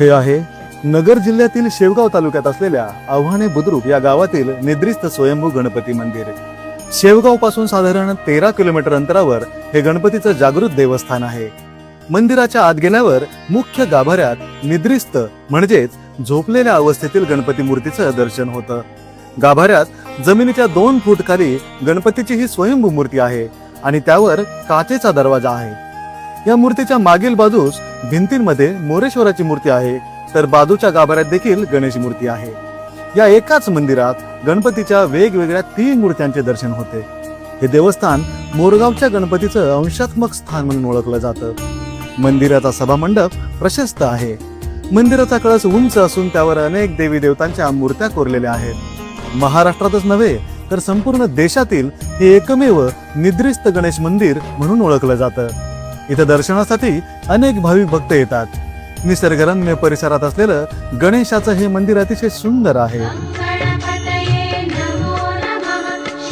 हे आहे नगर जिल्ह्यातील शेवगाव तालुक्यात असलेल्या आव्हाणे बुद्रुक या गावातील निद्रिस्त स्वयंभू गणपती मंदिर. शेवगावपासून साधारण तेरा किलोमीटर अंतरावर हे गणपतीचं जागृत देवस्थान आहे. मंदिराच्या आत गेल्यावर मुख्य गाभाऱ्यात निद्रिस्त म्हणजेच झोपलेल्या अवस्थेतील गणपती मूर्तीचं दर्शन होतं. गाभाऱ्यात जमिनीच्या दोन फूट खाली गणपतीची ही स्वयंभू मूर्ती आहे आणि त्यावर काचेचा दरवाजा आहे. या मूर्तीच्या मागील बाजूस भिंतींमध्ये मोरेश्वराची मूर्ती आहे. तर बाजूच्या गाभाऱ्यात देखील गणेश मूर्ती आहे. या एकाच मंदिरात गणपतीच्या वेगवेगळ्या तीन मूर्त्यांचे दर्शन होते. हे देवस्थान मोरगावच्या गणपतीचं अंशात्मक स्थान म्हणून ओळखलं जातं. मंदिराचा सभामंडप प्रशस्त आहे. मंदिराचा कळस उंच असून त्यावर अनेक देवी देवतांच्या मूर्त्या कोरलेल्या आहेत. महाराष्ट्रातच नव्हे तर संपूर्ण देशातील हे एकमेव निद्रिस्त गणेश मंदिर म्हणून ओळखलं जातं. इथं दर्शनासाठी अनेक भाविक भक्त येतात. निसर्गरम्य परिसरात असलेलं गणेशाचं हे मंदिर अतिशय सुंदर आहे.